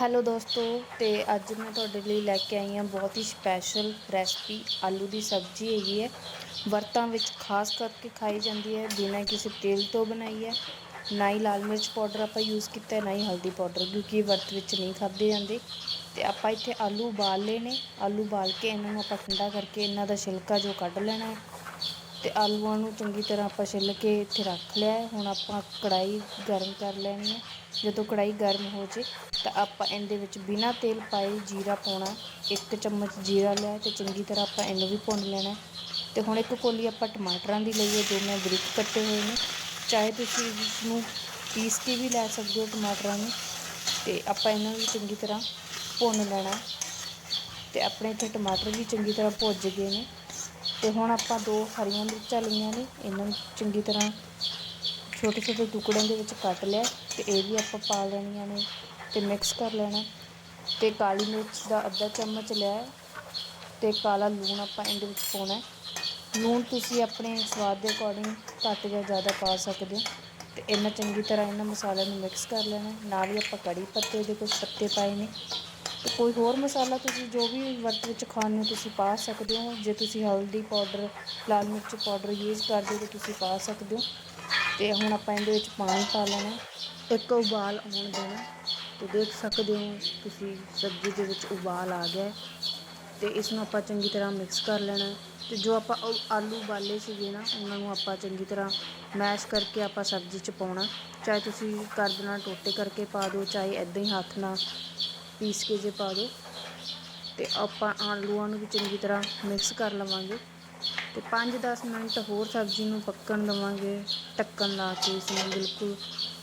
Hello ਦੋਸਤੋ, ਤੇ ਅੱਜ ਮੈਂ ਤੁਹਾਡੇ ਲਈ ਲੈ ਕੇ ਆਈ ਹਾਂ ਬਹੁਤ ਹੀ ਸਪੈਸ਼ਲ ਰੈਸਪੀ ਆਲੂ ਦੀ ਸਬਜ਼ੀ ਹੈਗੀ ਹੈ। ਵਰਤਾਂ ਵਿੱਚ ਖਾਸ ਕਰਕੇ ਖਾਈ ਜਾਂਦੀ ਹੈ, ਬਿਨਾਂ ਕਿਸੇ ਤੇਲ ਤੋਂ ਬਣਾਈ ਹੈ। ਨਾ ਹੀ ਲਾਲ ਮਿਰਚ ਪਾਊਡਰ ਆਪਾਂ ਯੂਜ਼ ਕੀਤਾ, ਨਾ ਹੀ ਹਲਦੀ ਪਾਊਡਰ ਕਿਉਂਕਿ ਇਹ ਵਰਤ ਵਿੱਚ ਨਹੀਂ ਖਾਦੇ ਜਾਂਦੇ। ਤੇ ਆਪਾਂ ਇੱਥੇ ਆਲੂ ਉਬਾਲ ਲਏ ਨੇ। ਆਲੂ ਉਬਾਲ ਕੇ ਇਹਨਾਂ ਨੂੰ ਆਪਾਂ ਠੰਡਾ ਕਰਕੇ ਇਹਨਾਂ ਦਾ ਛਿਲਕਾ ਜੋ ਕੱਢ ਲੈਣਾ ਹੈ ਅਤੇ ਆਲੂਆਂ ਨੂੰ ਚੰਗੀ ਤਰ੍ਹਾਂ ਆਪਾਂ ਛਿੱਲ ਕੇ ਇੱਥੇ ਰੱਖ ਲਿਆ ਹੈ। ਹੁਣ ਆਪਾਂ ਕੜਾਹੀ ਗਰਮ ਕਰ ਲੈਣੀ ਹੈ। ਜਦੋਂ ਕੜਾਹੀ ਗਰਮ ਹੋ ਜੇ ਤਾਂ ਆਪਾਂ ਇਹਦੇ ਵਿੱਚ ਬਿਨਾਂ ਤੇਲ ਪਾਏ ਜੀਰਾ ਪਾਉਣਾ ਇੱਕ ਚਮਚ ਜੀਰਾ ਲਿਆ ਅਤੇ ਚੰਗੀ ਤਰ੍ਹਾਂ ਆਪਾਂ ਇਹਨੂੰ ਵੀ ਭੁੰਨ ਲੈਣਾ ਅਤੇ ਹੁਣ ਇੱਕ ਕੋਲੀ ਆਪਾਂ ਟਮਾਟਰਾਂ ਦੀ ਲਈ ਹੈ, ਜੋ ਮੈਂ ਬਰੀਕ ਕੱਟੇ ਹੋਏ ਨੇ। ਚਾਹੇ ਤੁਸੀਂ ਇਸ ਨੂੰ ਪੀਸ ਕੇ ਵੀ ਲੈ ਸਕਦੇ ਹੋ ਟਮਾਟਰਾਂ ਨੂੰ। ਅਤੇ ਆਪਾਂ ਇਹਨਾਂ ਨੂੰ ਚੰਗੀ ਤਰ੍ਹਾਂ ਭੁੰਨ ਲੈਣਾ ਅਤੇ ਆਪਣੇ ਇੱਥੇ ਟਮਾਟਰ ਵੀ ਚੰਗੀ ਤਰ੍ਹਾਂ ਭੁੱਜ ਗਏ ਨੇ। ਤੇ ਹੁਣ ਆਪਾਂ ਦੋ ਹਰੀਆਂ ਮਿਰਚਾਂ ਲਈਆਂ ਨੇ, ਇਹਨਾਂ ਨੂੰ ਚੰਗੀ ਤਰ੍ਹਾਂ ਛੋਟੇ ਛੋਟੇ ਟੁਕੜਿਆਂ ਦੇ ਵਿੱਚ ਕੱਟ ਲਿਆ ਤੇ ਇਹ ਵੀ ਆਪਾਂ ਪਾ ਲੈਣੀਆਂ ਨੇ ਤੇ ਮਿਕਸ ਕਰ ਲੈਣਾ। ਤੇ ਕਾਲੀ ਮਿਰਚ ਦਾ ਅੱਧਾ ਚਮਚ ਲਿਆ ਤੇ ਕਾਲਾ ਲੂਣ ਆਪਾਂ ਇਹਦੇ ਵਿੱਚ ਪਾਉਣਾ ਲੂਣ ਤੁਸੀਂ ਆਪਣੇ ਸਵਾਦ ਦੇ ਅਕੋਰਡਿੰਗ ਘੱਟ ਜਾਂ ਜ਼ਿਆਦਾ ਪਾ ਸਕਦੇ ਹੋ। ਤੇ ਇਹਨਾਂ ਚੰਗੀ ਤਰ੍ਹਾਂ ਇਹਨਾਂ ਮਸਾਲਿਆਂ ਨੂੰ ਮਿਕਸ ਕਰ ਲੈਣਾ। ਨਾਲ ਹੀ ਆਪਾਂ ਕੜੀ ਪੱਤੇ ਦੇ ਕੁਝ ਪੱਤੇ ਪਾਏ ਨੇ। ਤੇ ਕੋਈ ਹੋਰ ਮਸਾਲਾ ਤੁਸੀਂ ਜੋ ਵੀ ਵਰਤ ਵਿੱਚ ਖਾਣ ਨੂੰ ਤੁਸੀਂ ਪਾ ਸਕਦੇ ਹੋ। ਜੇ ਤੁਸੀਂ ਹਲਦੀ ਪਾਊਡਰ, ਲਾਲ ਮਿਰਚ ਪਾਊਡਰ ਯੂਜ਼ ਕਰਦੇ ਹੋ, ਤਾਂ ਤੁਸੀਂ ਪਾ ਸਕਦੇ ਹੋ। ਤੇ ਹੁਣ ਆਪਾਂ ਇਹਦੇ ਵਿੱਚ ਪਾਣੀ ਪਾ ਲੈਣਾ। ਇੱਕ ਉਬਾਲ ਆਉਣ ਦੇਣਾ। ਤੇ ਦੇਖ ਸਕਦੇ ਹੋ ਤੁਸੀਂ ਸਬਜ਼ੀ ਦੇ ਵਿੱਚ ਉਬਾਲ ਆ ਗਿਆ। ਤੇ ਇਸ ਨੂੰ ਆਪਾਂ ਚੰਗੀ ਤਰ੍ਹਾਂ ਮਿਕਸ ਕਰ ਲੈਣਾ। ਤੇ ਜੋ ਆਪਾਂ ਆਲੂ ਉਬਾਲੇ ਸੀਗੇ ਨਾ, ਉਹਨਾਂ ਨੂੰ ਆਪਾਂ ਚੰਗੀ ਤਰ੍ਹਾਂ ਮੈਸ਼ ਕਰਕੇ ਆਪਾਂ ਸਬਜ਼ੀ 'ਚ ਪਾਉਣਾ। ਚਾਹੇ ਤੁਸੀਂ ਕਰਦ ਨਾਲ ਟੋਟੇ ਕਰਕੇ ਪਾ ਦਿਓ, ਚਾਹੇ ਐਦਾਂ ਹੀ ਹੱਥ ਨਾਲ ਪੀਸ ਕੇ ਜੇ ਪਾ ਦਿਓ ਤੇ ਆਪਾਂ ਆਲੂਆਂ ਨੂੰ ਵੀ ਚੰਗੀ ਤਰ੍ਹਾਂ ਮਿਕਸ ਕਰ ਲਵਾਂਗੇ ਤੇ 5-10 ਮਿੰਟ ਹੋਰ ਸਬਜ਼ੀ ਨੂੰ ਪੱਕਣ ਦਵਾਂਗੇ, ਢੱਕਣ ਲਾ ਕੇ ਇਸ ਨੂੰ ਬਿਲਕੁਲ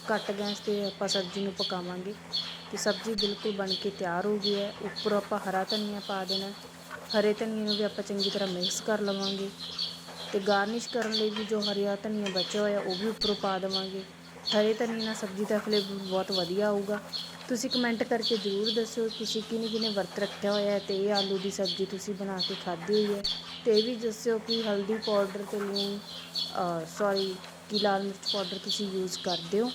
ਘੱਟ ਗੈਸ 'ਤੇ ਆਪਾਂ ਸਬਜ਼ੀ ਨੂੰ ਪਕਾਵਾਂਗੇ ਤੇ ਸਬਜ਼ੀ ਬਿਲਕੁਲ ਬਣ ਕੇ ਤਿਆਰ ਹੋ ਗਈ ਹੈ, ਉੱਪਰ ਆਪਾਂ ਹਰਾ ਧਨੀਆ ਪਾ ਦੇਣਾ, ਹਰੇ ਧਨੀਏ ਨੂੰ ਵੀ ਆਪਾਂ ਚੰਗੀ ਤਰ੍ਹਾਂ ਮਿਕਸ ਕਰ ਲਵਾਂਗੇ ਤੇ ਗਾਰਨਿਸ਼ ਕਰਨ ਲਈ ਵੀ ਜੋ ਹਰੀਆ ਧਨੀਆ ਬਚਿਆ ਹੋਇਆ ਉਹ ਵੀ ਉੱਪਰੋਂ ਪਾ ਦੇਵਾਂਗੇ। ਹਰੇ ਧਨੀਏ ਨਾਲ ਸਬਜ਼ੀ ਦਾ ਫਲੇਵਰ ਬਹੁਤ ਵਧੀਆ ਆਊਗਾ। ਤੁਸੀਂ ਕਮੈਂਟ ਕਰਕੇ ਜ਼ਰੂਰ ਦੱਸਿਓ ਤੁਸੀਂ ਕਿਹਨੇ ਕਿਹਨੇ ਵਰਤ ਰੱਖਿਆ ਹੋਇਆ ਹੈ ਤੇ ਇਹ ਆਲੂ ਦੀ ਸਬਜ਼ੀ ਤੁਸੀਂ ਬਣਾ ਕੇ ਖਾਧੀ ਹੋਈ ਹੈ। ਤੇ ਇਹ ਵੀ ਦੱਸਿਓ ਕਿ ਹਲਦੀ ਪਾਊਡਰ ਤੇ ਲੂਣ ਸੌਰੀ ਕਿ ਲਾਲ ਮਿਰਚ ਪਾਊਡਰ ਤੁਸੀਂ ਯੂਜ਼ ਕਰਦੇ ਹੋ।